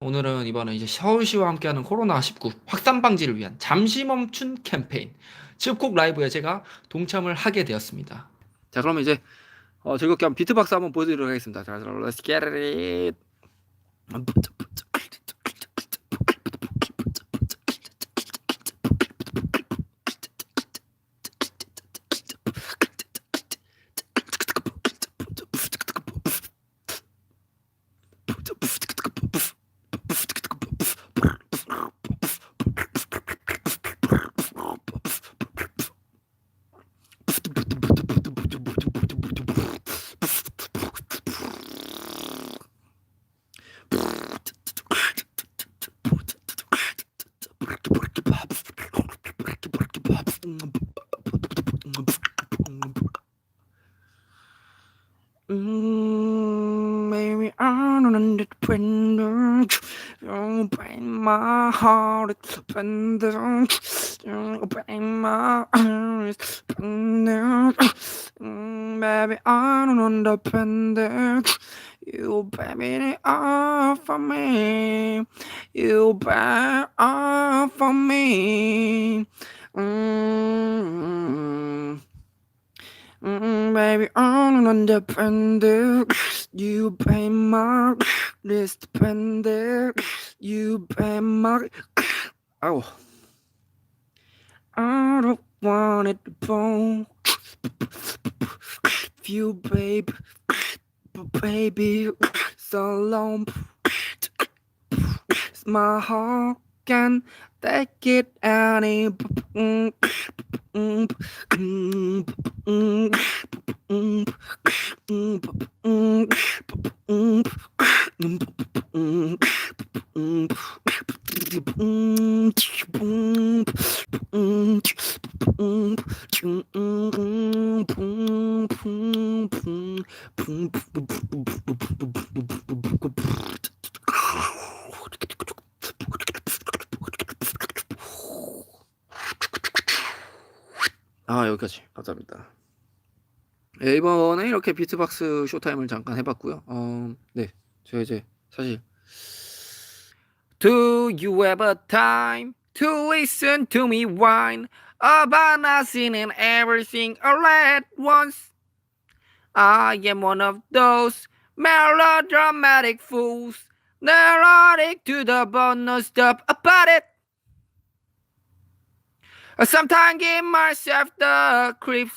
오늘은 이번에 이제 서울시와 함께하는 코로나19 확산 방지를 위한 잠시 멈춘 캠페인 집콕 라이브에 제가 동참을 하게 되었습니다. 자, 그러면 이제 어, 즐겁게 한번 비트박스 한번 보여드리도록 하겠습니다. 자, let's get it. Mm, mm, baby, I'm an independent. You break my heart, it's pendant. You break my eyes, it's pendant. Mm, baby, I'm an independent. You pay me the are for me. You pay are for me. Mm-hmm. Mm, baby, I'm independent. You pay my list pendant. You pay my. Oh. I don't want it to bone. You, babe. Baby, so long. It's My heart can take it any. 아 여기까지 감사합니다. 네, 이번에 이렇게 비트박스 쇼타임을 잠깐 해봤고요. 어, 네, 저 이제 사실 Do you a time to listen to me whine about nothing and everything all at once? I am one of those melodramatic fools, neurotic to the bone, no stop about it. I sometimes give myself the creeps.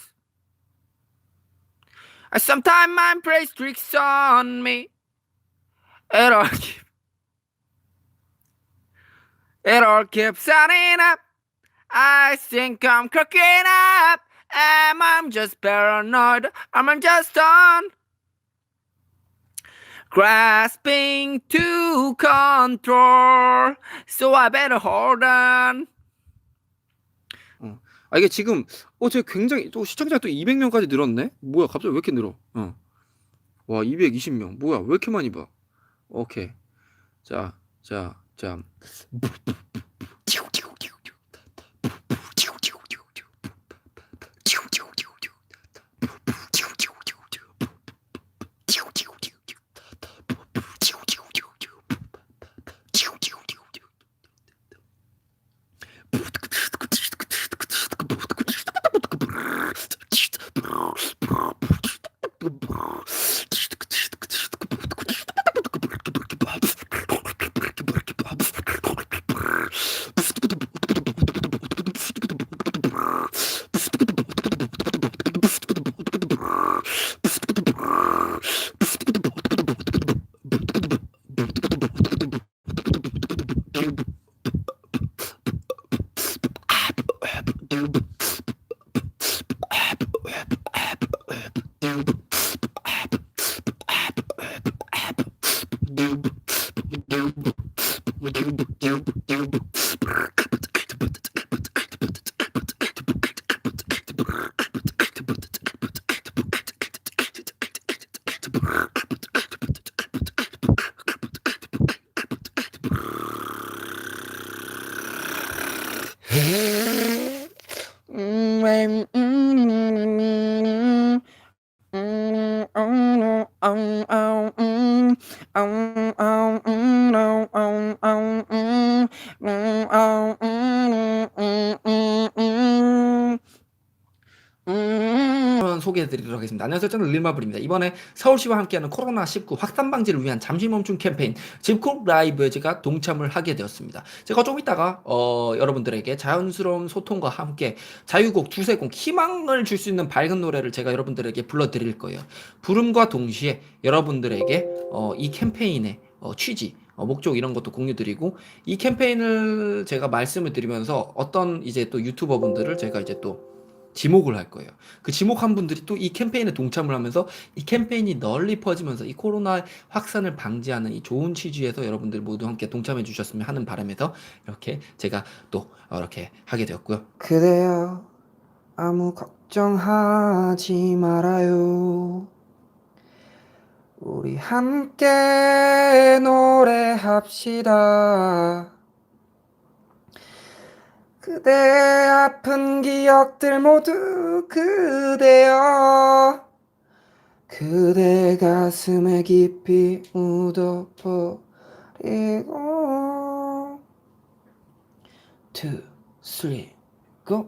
I sometimes mind plays tricks on me. It all keep, it all keeps adding up. I think I'm cracking up. Am I just paranoid? Am I just on? Grasping to control. So I better hold on. 아 이게 지금 어 제가 굉장히 또 시청자 또 200명까지 늘었네. 뭐야 갑자기 왜 이렇게 늘어? 어. 와 220명. 뭐야 왜 이렇게 많이 봐? 오케이. 자, 자, 자. 소개해드리도록 하겠습니다. 안녕하세요. 저는 릴마블입니다. 이번에 서울시와 함께하는 코로나19 확산 방지를 위한 잠시 멈춤 캠페인 집콕 라이브에 제가 동참을 하게 되었습니다. 제가 좀 이따가 어, 여러분들에게 자연스러운 소통과 함께 자유곡, 주세곡, 희망을 줄 수 있는 밝은 노래를 제가 여러분들에게 불러드릴 거예요. 부름과 동시에 여러분들에게 어, 이 캠페인의 어, 취지, 어, 목적 이런 것도 공유드리고 이 캠페인을 제가 말씀을 드리면서 어떤 이제 또 유튜버 분들을 제가 이제 또 지목을 할 거예요. 그 지목한 분들이 또 이 캠페인에 동참을 하면서 이 캠페인이 널리 퍼지면서 이 코로나 확산을 방지하는 이 좋은 취지에서 여러분들 모두 함께 동참해 주셨으면 하는 바람에서 이렇게 제가 또 이렇게 하게 되었고요. 그대여 아무 걱정하지 말아요. 우리 함께 노래합시다. 그대 아픈 기억들 모두 그대여. 그대 가슴에 깊이 묻어버리고. Two, three, go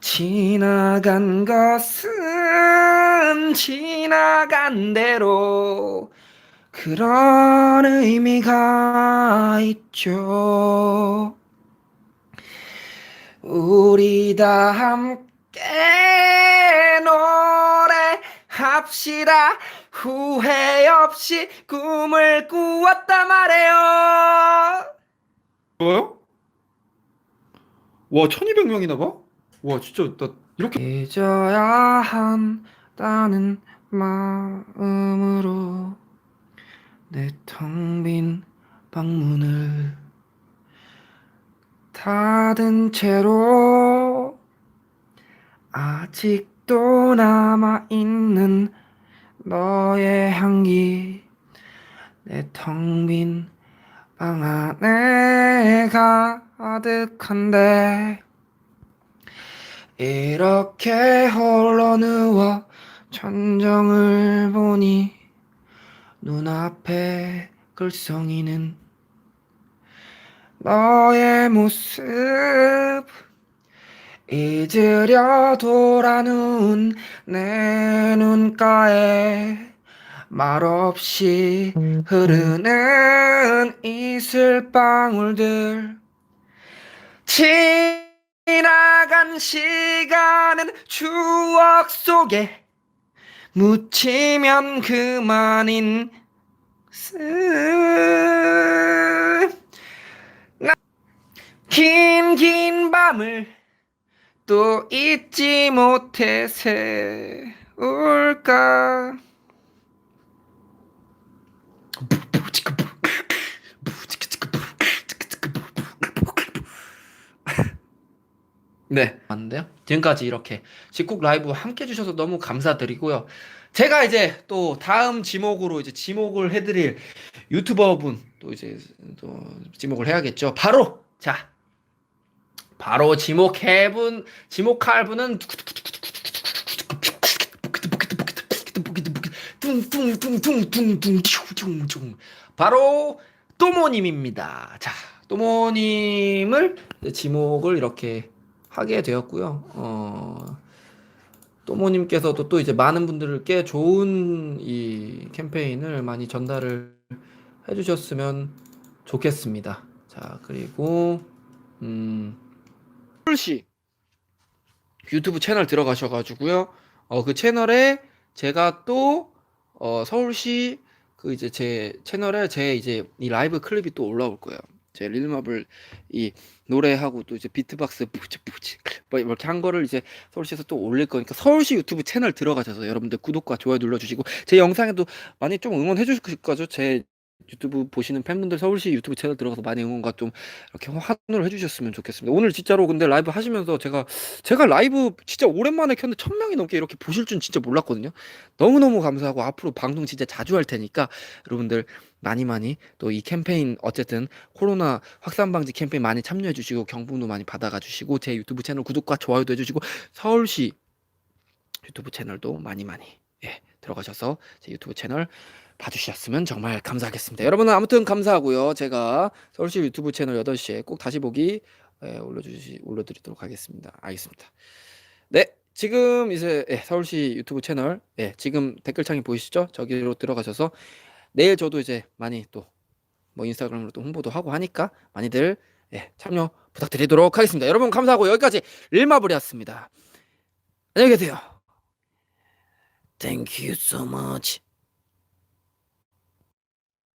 지나간 것은 지나간 대로 그런 의미가 있죠. 우리 다 함께 노래합시다. 후회 없이 꿈을 꾸었다 말해요. 뭐요? 와, 1200명이나 봐? 와, 진짜, 나, 이렇게. 잊어야 한다는 마음으로 내 텅 빈 방문을 닫은 채로 아직도 남아있는 너의 향기 내 텅 빈 방 안에 가득한데 이렇게 홀로 누워 천정을 보니 눈앞에 글썽이는 너의 모습. 잊으려 돌아눈 내 눈가에 말없이 흐르는 이슬방울들 지나간 시간은 추억 속에 묻히면 그만인 듯긴긴 밤을 또 잊지 못해 세울까 네, 맞는데요. 지금까지 이렇게 집국 라이브 함께 해주셔서 너무 감사드리고요. 제가 이제 또 다음 지목으로 이제 지목을 해드릴 유튜버 분 또 이제 또 지목을 해야겠죠. 바로 자, 바로 지목해분 지목할 분은 바로 또모님입니다. 자, 또모님을 지목을 이렇게 하게 되었고요. 어, 또모님께서도 또 이제 많은 분들께 좋은 이 캠페인을 많이 전달을 해주셨으면 좋겠습니다. 자, 그리고 음, 서울시 유튜브 채널 들어가셔가지고요. 어, 그 채널에 제가 또, 어, 서울시 그 이제 제 채널에 제 이제 이 라이브 클립이 또 올라올 거예요. 제 릴마블 이 노래하고 또 이제 비트박스 뿌지 뿌지 뭐 이렇게 한 거를 이제 서울시에서 또 올릴 거니까 서울시 유튜브 채널 들어가셔서 여러분들 구독과 좋아요 눌러주시고 제 영상에도 많이 좀 응원해 주실 거죠. 제 유튜브 보시는 팬분들 서울시 유튜브 채널 들어가서 많이 응원과 좀 이렇게 환호를 해주셨으면 좋겠습니다. 오늘 진짜로 근데 라이브 하시면서 제가 제가 라이브 진짜 오랜만에 켰는데 천 명이 넘게 이렇게 보실 줄 진짜 몰랐거든요. 너무 너무 감사하고 앞으로 방송 진짜 자주 할 테니까 여러분들 많이 많이 또 이 캠페인 어쨌든 코로나 확산 방지 캠페인 많이 참여해 주시고 경품도 많이 받아가 주시고 제 유튜브 채널 구독과 좋아요도 해 주시고 서울시 유튜브 채널도 많이 많이 예, 들어가셔서 제 유튜브 채널 봐주셨으면 정말 감사하겠습니다. 여러분 아무튼 감사하고요. 제가 서울시 유튜브 채널 8시에 꼭 다시 보기 예, 올려주시 올려드리도록 하겠습니다. 알겠습니다. 네, 지금 이제 예, 서울시 유튜브 채널 예, 지금 댓글창이 보이시죠? 저기로 들어가셔서 내일 저도 이제 많이 또 뭐 인스타그램으로 또 홍보도 하고 하니까 많이들 예, 참여 부탁드리도록 하겠습니다. 여러분 감사하고 여기까지 릴마블이었습니다. 안녕히 계세요. Thank you so much.